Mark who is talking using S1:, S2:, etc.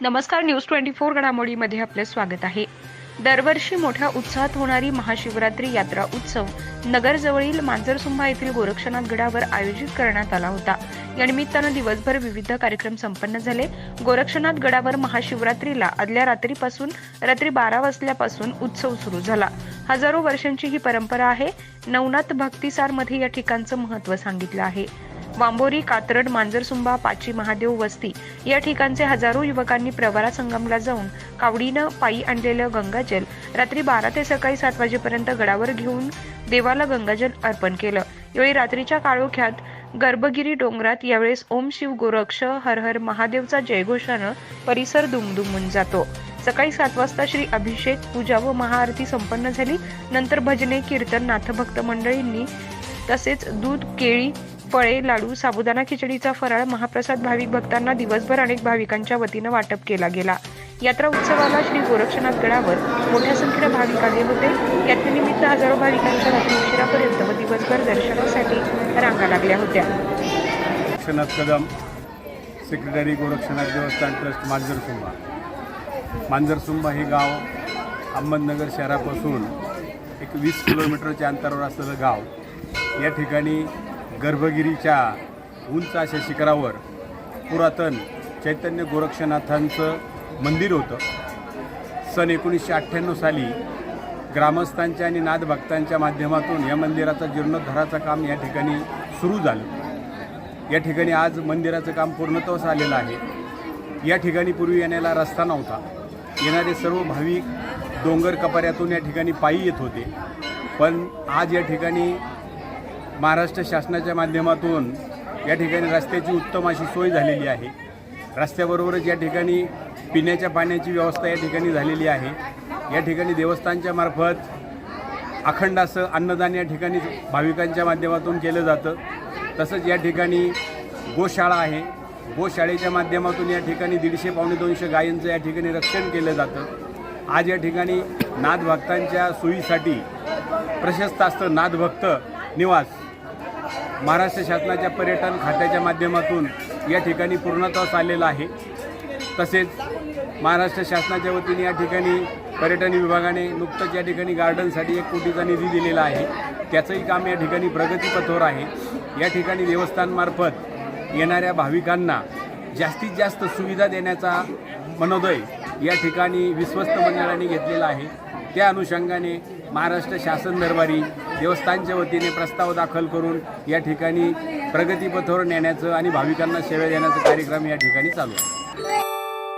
S1: नमस्कार news twenty four घडामोडीमध्ये आपले स्वागत आहे. दरवर्षी मोठ्या उत्साहात होणारी महाशिवरात्री यात्रा उत्सव नगरजवळील मांजरसुंभा येथील गोरक्षनाथ गडावर आयोजित करण्यात आला होता. या निमित्तानं दिवसभर विविध कार्यक्रम संपन्न झाले. गोरक्षनाथ गडावर महाशिवरात्रीला आदल्या रात्रीपासून रात्री बारा वाजल्यापासून उत्सव सुरू झाला. हजारो वर्षांची ही परंपरा आहे. नवनाथ भक्तिसारमध्ये या ठिकाणचं महत्त्व सांगितलं आहे. वांबोरी कात्रड मांजरसुंबा पाची महादेव वस्ती या ठिकाणचे हजारो युवकांनी प्रवरा संगमला जाऊन कावडीनं पायी आणलेलं गंगाजल रात्री बारा ते सकाळी सात वाजेपर्यंत गडावर घेऊन देवाला गंगाजल अर्पण केलं. यावेळी रात्रीच्या काळोख्यात गर्भगिरी डोंगरात यावेळेस ओम शिव गोरक्ष हर हर महादेवचा जयघोषानं परिसर दुमदुमून जातो. सकाळी सात वाजता श्री अभिषेक पूजा व महाआरती संपन्न झाली. नंतर भजने कीर्तन नाथभक्त मंडळींनी तसेच दूध केळी फळे लाडू साबुदाणा खिचडीचा फराळ महाप्रसाद भाविक भक्तांना दिवसभर अनेक भाविकांच्या वतीनं वाटप केला गेला. यात्रा उत्सवाला श्री गोरक्षनाथ गडावर मोठ्या संख्येनं भाविक आले होते. यात्रेनिमित्त हजारो भाविकांच्या रात्री उशिरापर्यंत व दिवसभर दर्शनासाठी रांगा लागल्या होत्या.
S2: गोरक्षनाथ कदम सेक्रेटरी गोरक्षनाथ देवस्थान ट्रस्ट मांजरसुंबा. मांजरसुंबा हे गाव अहमदनगर शहरापासून एक वीस किलोमीटरच्या अंतरावर असलेलं गाव. या ठिकाणी गर्भगिरीच्या उंच अशा शिखरावर पुरातन चैतन्य गोरक्षनाथांचं मंदिर होतं. सन एकोणीसशे अठ्ठ्याण्णव साली ग्रामस्थांच्या आणि नादभक्तांच्या माध्यमातून या मंदिराचा जीर्णोद्धाराचं काम या ठिकाणी सुरू झालं. या ठिकाणी आज मंदिराचं काम पूर्णत्वास आलेलं आहे. या ठिकाणी पूर्वी येण्याला रस्ता नव्हता. येणारे सर्व भाविक डोंगर कपाऱ्यातून या ठिकाणी पायी येत होते. पण आज या ठिकाणी महाराष्ट्र शासनाच्या माध्यमातून या ठिकाणी रस्त्याची उत्तम अशी सोय झालेली आहे. रस्त्याबरोबरच या ठिकाणी पिण्याच्या पाण्याची व्यवस्था या ठिकाणी झालेली आहे. या ठिकाणी देवस्थानच्या मार्फत अखंड असं अन्नदान या ठिकाणी भाविकांच्या माध्यमातून केलं जातं. तसंच या ठिकाणी गोशाळा आहे. गोशाळेच्या माध्यमातून या ठिकाणी दीडशे पावणे दोनशे गायींचं या ठिकाणी रक्षण केलं जातं. आज या ठिकाणी नादभक्तांच्या सोयीसाठी प्रशस्त असतं नादभक्त निवास. महाराष्ट्र शासनाच्या पर्यटन खात्याच्या माध्यमातून या ठिकाणी पूर्णत्वास आलेला आहे. तसेच महाराष्ट्र शासनाच्या वतीने या ठिकाणी पर्यटन विभागाने नुकतंच या ठिकाणी गार्डनसाठी एक कोटीचा निधी दिलेला आहे. त्याचंही काम या ठिकाणी प्रगतीपथवर आहे. या ठिकाणी देवस्थानमार्फत येणाऱ्या भाविकांना जास्तीत जास्त सुविधा देण्याचा मनोदय या ठिकाणी विश्वस्त मंडळाने घेतलेला आहे. त्या अनुषंगाने महाराष्ट्र शासन दरबारी देवस्थानच्या वतीने प्रस्ताव दाखल करून या ठिकाणी प्रगतीपथावर नेण्याचं आणि भाविकांना सेवा देण्याचा कार्यक्रम या ठिकाणी चालू आहे.